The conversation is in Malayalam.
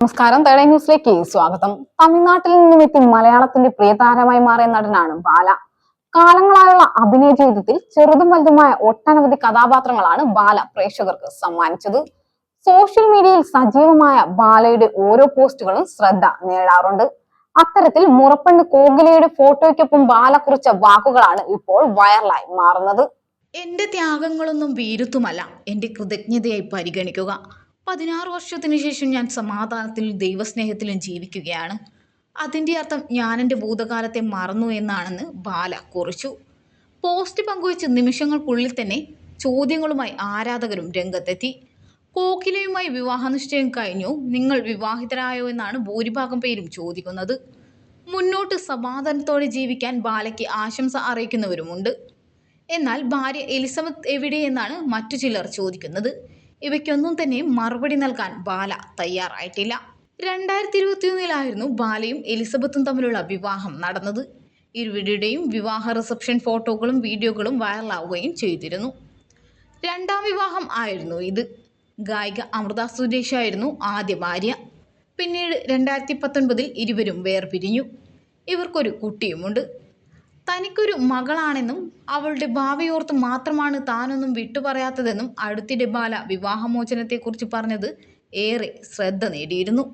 നമസ്കാരം. തേടേ ന്യൂസിലേക്ക് സ്വാഗതം. തമിഴ്നാട്ടിൽ നിന്നും എത്തി മലയാളത്തിന്റെ പ്രിയതാരമായി മാറിയ നടനാണ് ബാല. കാലങ്ങളായുള്ള അഭിനയ ജീവിതത്തിൽ ചെറുതും വലുതുമായ ഒട്ടനവധി കഥാപാത്രങ്ങളാണ് ബാല പ്രേക്ഷകർക്ക് സമ്മാനിച്ചത്. സോഷ്യൽ മീഡിയയിൽ സജീവമായ ബാലയുടെ ഓരോ പോസ്റ്റുകളും ശ്രദ്ധ നേടാറുണ്ട്. അത്തരത്തിൽ മുറപ്പെണ്ണ് കോകിലയുടെ ഫോട്ടോയ്ക്കൊപ്പം ബാല കുറിച്ച വാക്കുകളാണ് ഇപ്പോൾ വൈറലായി മാറുന്നത്. എന്റെ ത്യാഗങ്ങളൊന്നും വീരുത്തുമല്ല. എന്റെ കൃതജ്ഞതയായി പരിഗണിക്കുക. പതിനാറ് വർഷത്തിന് ശേഷം ഞാൻ സമാധാനത്തിലും ദൈവസ്നേഹത്തിലും ജീവിക്കുകയാണ്. അതിന്റെ അർത്ഥം ഞാൻ എന്റെ ഭൂതകാലത്തെ മറന്നു എന്നാണെന്ന് ബാല കുറിച്ചു. പോസ്റ്റ് പങ്കുവച്ച് നിമിഷങ്ങൾക്കുള്ളിൽ തന്നെ ചോദ്യങ്ങളുമായി ആരാധകരും രംഗത്തെത്തി. കോക്കിലയുമായി വിവാഹനിശ്ചയം കഴിഞ്ഞു. നിങ്ങൾ വിവാഹിതരായോ എന്നാണ് ഭൂരിഭാഗം പേരും ചോദിക്കുന്നത്. മുന്നോട്ട് സമാധാനത്തോടെ ജീവിക്കാൻ ബാലയ്ക്ക് ആശംസ അറിയിക്കുന്നവരുമുണ്ട്. എന്നാൽ ഭാര്യ എലിസബത്ത് എവിടെയെന്നാണ് മറ്റു ചിലർ ചോദിക്കുന്നത്. ഇവയ്ക്കൊന്നും തന്നെ മറുപടി നൽകാൻ ബാല തയ്യാറായിട്ടില്ല. രണ്ടായിരത്തി ഇരുപത്തിയൊന്നിലായിരുന്നു ബാലയും എലിസബത്തും തമ്മിലുള്ള വിവാഹം നടന്നത്. ഇരുവരുടെയും വിവാഹ റിസപ്ഷൻ ഫോട്ടോകളും വീഡിയോകളും വൈറലാവുകയും ചെയ്തിരുന്നു. രണ്ടാം വിവാഹം ആയിരുന്നു ഇത്. ഗായിക അമൃത സുരേഷ് ആയിരുന്നു ആദ്യ ഭാര്യ. പിന്നീട് രണ്ടായിരത്തി പത്തൊൻപതിൽ ഇരുവരും വേർപിരിഞ്ഞു. ഇവർക്കൊരു കുട്ടിയുമുണ്ട്. തനിക്കൊരു മകളാണെന്നും അവളുടെ ഭാവിയോർത്ത് മാത്രമാണ് താനൊന്നും വിട്ടുപറയാത്തതെന്നും അടുത്തിടെ ബാല വിവാഹമോചനത്തെക്കുറിച്ച് പറഞ്ഞത് ഏറെ ശ്രദ്ധ നേടിയിരുന്നു.